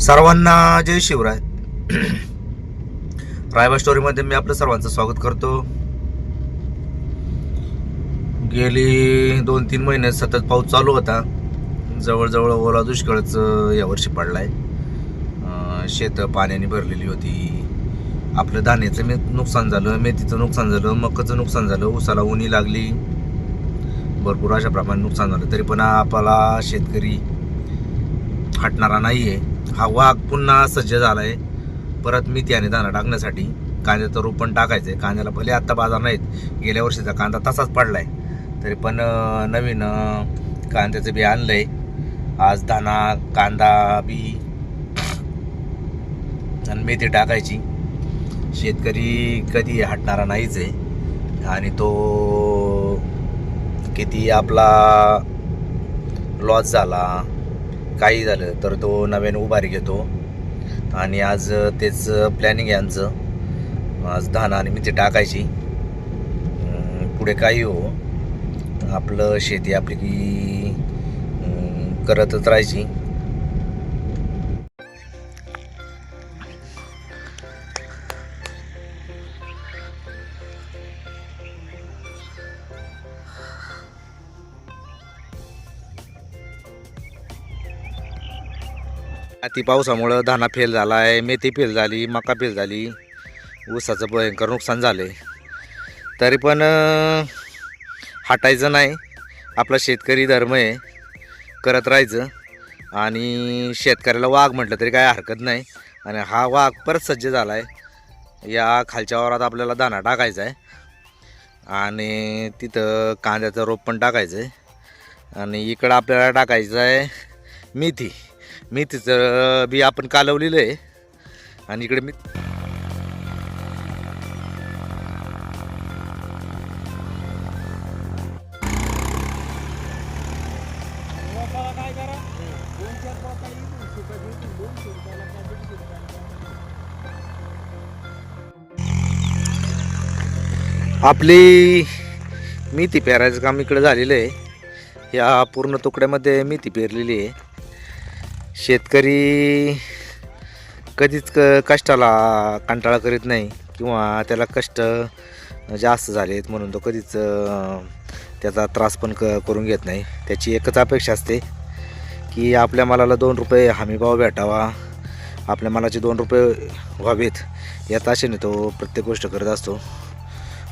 सर्वांना जय शिवराय. रायबा स्टोरीमध्ये मी आपलं सर्वांचं स्वागत करतो. गेली दोन तीन महिने सतत पाऊस चालू होता. जवळजवळ ओला दुष्काळच यावर्षी पडलाय. आहे शेतं पाण्याने भरलेली होती. आपलं धान्याचं मे नुकसान झालं मेथीचं नुकसान झालं मकाचं नुकसान झालं उसाला उन्ही लागली. भरपूर अशा प्रमाणे नुकसान झालं. तरी पण आपला शेतकरी हटणारा आहे हा वाघ पुन्हा सज्ज झालाय. परत मेथी आणि दाणा टाकण्यासाठी कांद्याचं रोप पण टाकायचंय. कांद्याला भले आत्ता बाजार नाहीत गेल्या वर्षीचा कांदा तसाच पडलाय. तरी पण नवीन कांद्याचं बी आणलंय. आज दाणा कांदा बी आणि मेथी टाकायची. शेतकरी कधी हटणारा नाहीच आहे आणि तो किती आपला लॉस झाला. काही झालं तर तो नव्याने उभारी घेतो. आणि आज तेच प्लॅनिंग आहे आमचं. आज धान आणि मी ते टाकायची पुढे काही हो. आपलं शेती आपली की करतच राहायची. अति पावसामुळं धाना फेल झाला आहे मेथी फेल झाली मका फेल झाली. ऊसाचं भयंकर नुकसान झालं आहे तरी पण हटायचं नाही. आपला शेतकरी धर्म आहे. करत राहायचं. आणि शेतकऱ्याला वाघ म्हटलं तरी काय हरकत नाही. आणि हा वाघ परत सज्ज झाला आहे या खालच्या वावरात आपल्याला दाणा टाकायचा आहे. आणि तिथं कांद्याचं रोप पण टाकायचं आहे. आणि इकडं आपल्याला टाकायचं आहे मेथी. मेथीचं बी आपण कालवलेलं आहे. आणि इकडे मी आपली मेथी पेरायचं काम इकडे झालेलं आहे. या पूर्ण तुकड्यामध्ये मेथी पेरलेली आहे. शेतकरी कधीच क कष्टाला कंटाळा करीत नाही किंवा त्याला कष्ट जास्त झालेत म्हणून तो कधीच त्याचा त्रास पण क करून घेत नाही. त्याची एकच अपेक्षा असते की आपल्या मालाला दोन रुपये हमीभाव भेटावा. आपल्या मालाचे दोन रुपये व्हावेत यात आशेने तो प्रत्येक गोष्ट करत असतो.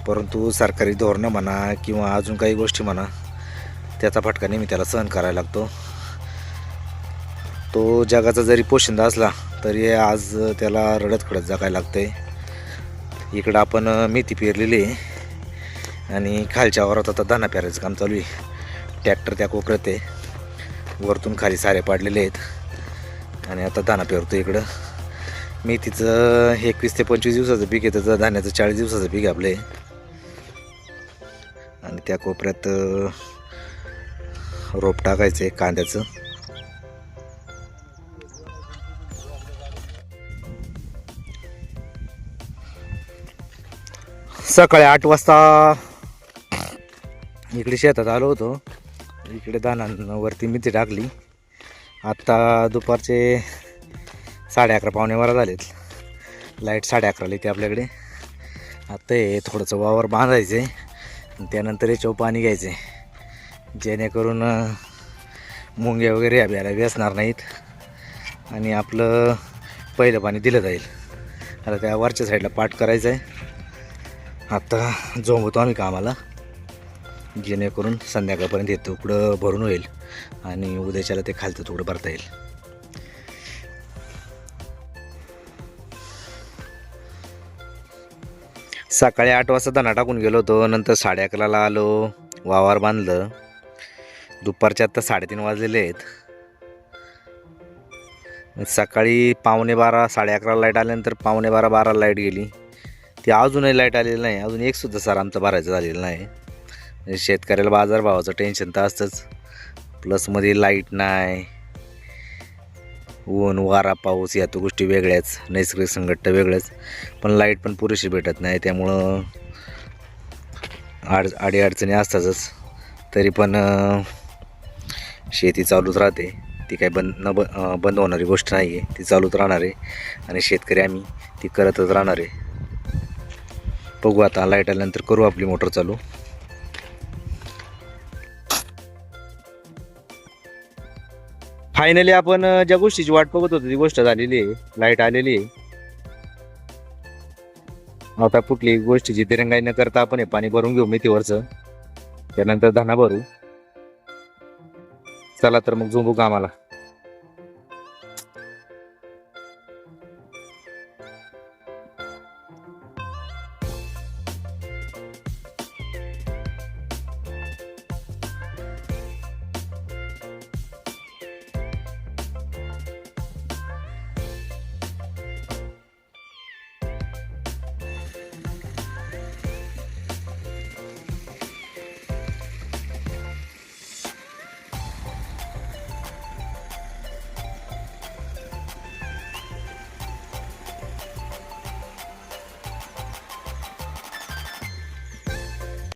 परंतु सरकारी धोरणं म्हणा किंवा अजून काही गोष्टी म्हणा त्याचा फटका नेहमी त्याला सहन करायला लागतो. तो जगाचा जरी पोशिंदा असला तरी आज त्याला रडत खडत जगायला लागतं आहे इकडं आपण मेथी पेरलेली आहे. आणि खालच्या वरात आता दाना पेरायचं काम चालू आहे. ट्रॅक्टर त्या कोपऱ्यात आहे. वरतून खाली सारे पाडलेले आहेत. आणि आता दाना पेरतो इकडं. मेथीचं एकवीस ते पंचवीस दिवसाचं पीक आहे. त्याचं धान्याचं चाळीस दिवसाचं पीक आपलं आहे आणि त्या कोपऱ्यात रोप टाकायचं आहे कांद्याचं. सकाळी आठ वाजता इकडे शेतात आलो होतो. इकडे दानांवरती मिती टाकली. आत्ता दुपारचे साडे अकरा पावणे बारा झालेत. लाइट साडे अकराला येते आपल्याकडे. आत्ता हे थोडंसं वावर बांधायचं आहे त्यानंतर याच्यावर पाणी घ्यायचे जेणेकरून मुंग्या वगैरे अभ्याला व्यसणार नाहीत. आणि आपलं पहिलं पाणी दिलं जाईल. आता त्या वरच्या साईडला पाठ करायचं आहे आत्ता जोंबतो आम्ही कामाला. जेणेकरून संध्याकाळपर्यंत हे तुकडं भरून होईल आणि उद्याच्याला ते खालचं तुकडं भरता येईल. सकाळी आठ वाजता दणा टाकून गेलो होतो नंतर साडे अकराला आलो वावर बांधलं. दुपारचे आत्ता साडेतीन वाजलेले आहेत. सकाळी पावणे बारा साडे अकरा लाइट आल्यानंतर पावणे बारा बारा लाइट गेली. ते अजूनही लाइट आलेली नाही. अजून एक सुद्धा सर आमचा भरायचं झालेलं नाही. म्हणजे शेतकऱ्याला बाजारभावाचं टेन्शन तर असतंच. प्लसमध्ये लाइट नाही. ऊन वारा पाऊस या तो गोष्टी वेगळ्याच. नैसर्गिक संकट वेगळंच. पण लाइट पण पुरेशी भेटत नाही. त्यामुळं आड अडीअडचणी असतातच. तरी पण शेती चालूच राहते. ती काही बंद न ब बंद होणारी गोष्ट नाही आहे ती चालूच राहणार. आहे आणि शेतकरी आम्ही ती करतच राहणार. आहे बघू आता लाइट आल्यानंतर करू आपली मोटर चालू. फायनली आपण ज्या गोष्टीची वाट बघत होतो ती गोष्ट झालेली आहे. लाइट आलेली आहे. आता कुठली गोष्टीची तिरंगाई न करता आपण हे पाणी भरून घेऊ मेथीवरचं. त्यानंतर धना भरू. चला तर मग झुंबू कामाला.